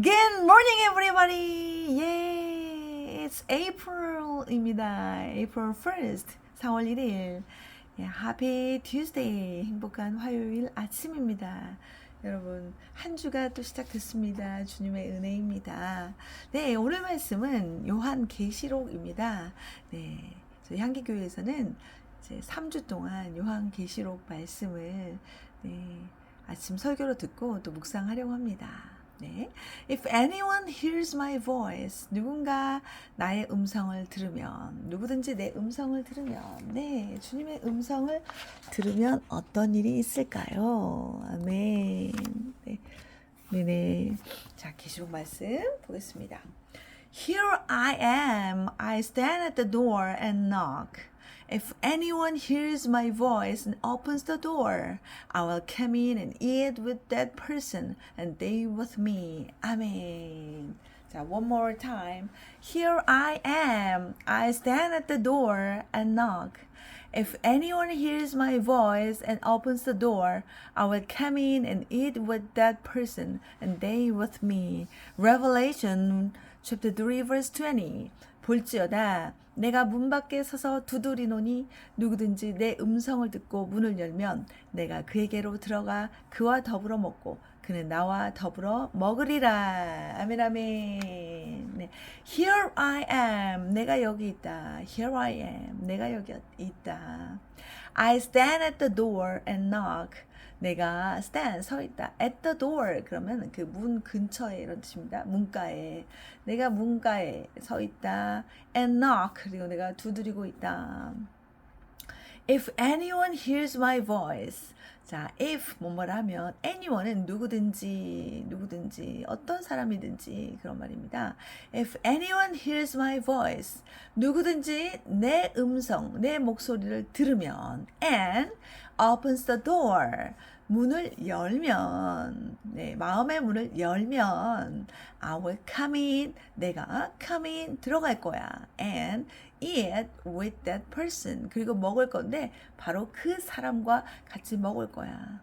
Good morning, everybody. Yeah, it's April입니다. April 1st, 4월 1일. Yeah, happy Tuesday. 행복한 화요일 아침입니다. 여러분, 한 주가 또 시작됐습니다. 주님의 은혜입니다. 네, 오늘 말씀은 요한 계시록입니다. 네, 저희 향기교회에서는 이제 3주 동안 요한 계시록 말씀을 네, 아침 설교로 듣고 또 묵상하려고 합니다. 네. If anyone hears my voice, 누군가 나의 음성을 들으면, 누구든지 내 음성을 들으면, 네, 주님의 음성을 들으면 어떤 일이 있을까요? 아멘. 네. 네네. 자, 계시록 말씀 보겠습니다. Here I am. I stand at the door and knock. If anyone hears my voice and opens the door, I will come in and eat with that person and they with me. Amen. 자, one more time. Here I am. I stand at the door and knock. If anyone hears my voice and opens the door, I will come in and eat with that person and they with me. Revelation chapter 3 verse 20. 볼지어다 내가 문 밖에 서서 두드리노니 누구든지 내 음성을 듣고 문을 열면 내가 그에게로 들어가 그와 더불어 먹고 그는 나와 더불어 먹으리라. 아멘 아멘. 네. Here I am. 내가 여기 있다. Here I am. 내가 여기 있다. I stand at the door and knock. 내가 stand 서 있다. at the door 그러면 그 문 근처에 이런 뜻입니다. 문가에 내가 문가에 서 있다. and knock 그리고 내가 두드리고 있다. If anyone hears my voice 자, if 뭐뭐라면 anyone은 누구든지 누구든지 어떤 사람이든지 그런 말입니다. If anyone hears my voice 누구든지 내 음성, 내 목소리를 들으면 and opens the door. 문을 열면 네, 마음의 문을 열면 I will come in. 내가 come in 들어갈 거야. And eat with that person. 그리고 먹을 건데 바로 그 사람과 같이 먹을 거야.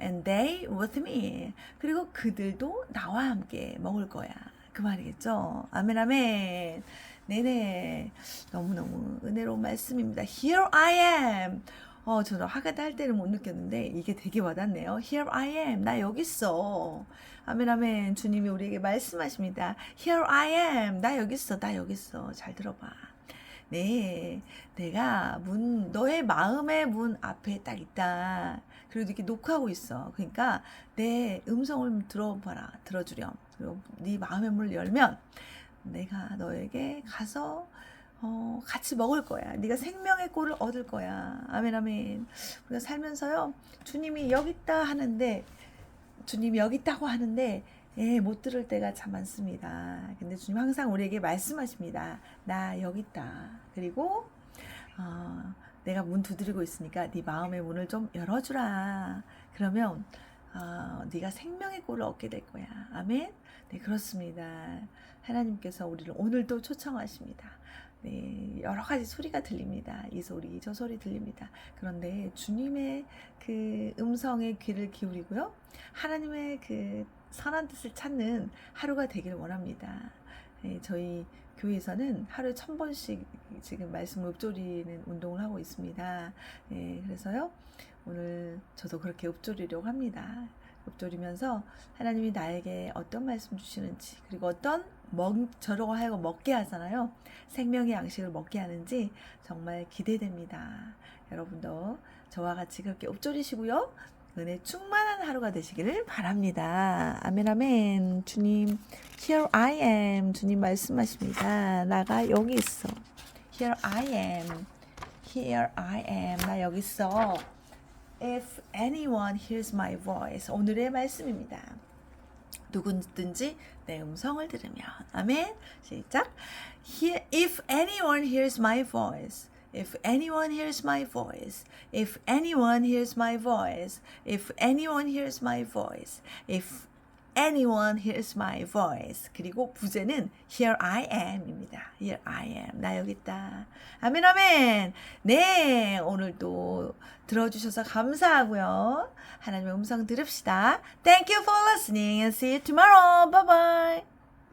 And they with me. 그리고 그들도 나와 함께 먹을 거야. 그 말이겠죠? 아멘 아멘. 네네. 너무너무 은혜로운 말씀입니다. Here I am 어, 저는 화가다 할 때는 못 느꼈는데 이게 되게 와닿네요. Here I am. 나 여기 있어. 아멘 아멘. 주님이 우리에게 말씀하십니다. Here I am. 나 여기 있어. 나 여기 있어. 잘 들어봐. 네. 내가 문 너의 마음의 문 앞에 딱 있다. 그리고 이렇게 녹화하고 있어. 그러니까 내 음성을 들어봐라. 들어주렴. 그리고 네 마음의 문을 열면 내가 너에게 가서 어, 같이 먹을 거야. 네가 생명의 꼴을 얻을 거야. 아멘 아멘. 우리가 살면서요. 주님이 여기 있다 하는데 주님이 여기 있다고 하는데 예, 못 들을 때가 참 많습니다. 근데 주님 항상 우리에게 말씀하십니다. 나 여기 있다. 그리고 어, 내가 문 두드리고 있으니까 네 마음의 문을 좀 열어주라. 그러면 어, 네가 생명의 꼴을 얻게 될 거야. 아멘. 네 그렇습니다. 하나님께서 우리를 오늘도 초청하십니다. 네, 여러 가지 소리가 들립니다. 이 소리, 저 소리 들립니다. 그런데 주님의 그 음성에 귀를 기울이고요. 하나님의 그 선한 뜻을 찾는 하루가 되기를 원합니다. 네, 저희 교회에서는 하루에 천 번씩 지금 말씀 읊조리는 운동을 하고 있습니다. 네, 그래서요. 오늘 저도 그렇게 읊조리려고 합니다. 읊조리면서 하나님이 나에게 어떤 말씀 주시는지 그리고 어떤 먹 저러고 하고 먹게 하잖아요. 생명의 양식을 먹게 하는지 정말 기대됩니다. 여러분도 저와 같이 그렇게 읊조리시고요. 은혜 충만한 하루가 되시기를 바랍니다. 아멘 아멘. 주님 here I am. 주님 말씀하십니다. 나가 여기 있어. here I am. here I am. 나 여기 있어. If anyone hears my voice. 오늘의 말씀입니다. 누구든지 내 음성을 들으면 아멘 시작 He, if anyone hears my voice if anyone hears my voice if anyone hears my voice if anyone hears my voice if anyone hears my voice. 그리고 부제는 here I am입니다. here I am. 나 여기 있다. 아멘, 아멘. 네, 오늘도 들어주셔서 감사하고요. 하나님의 음성 들읍시다. Thank you for listening and see you tomorrow. Bye bye.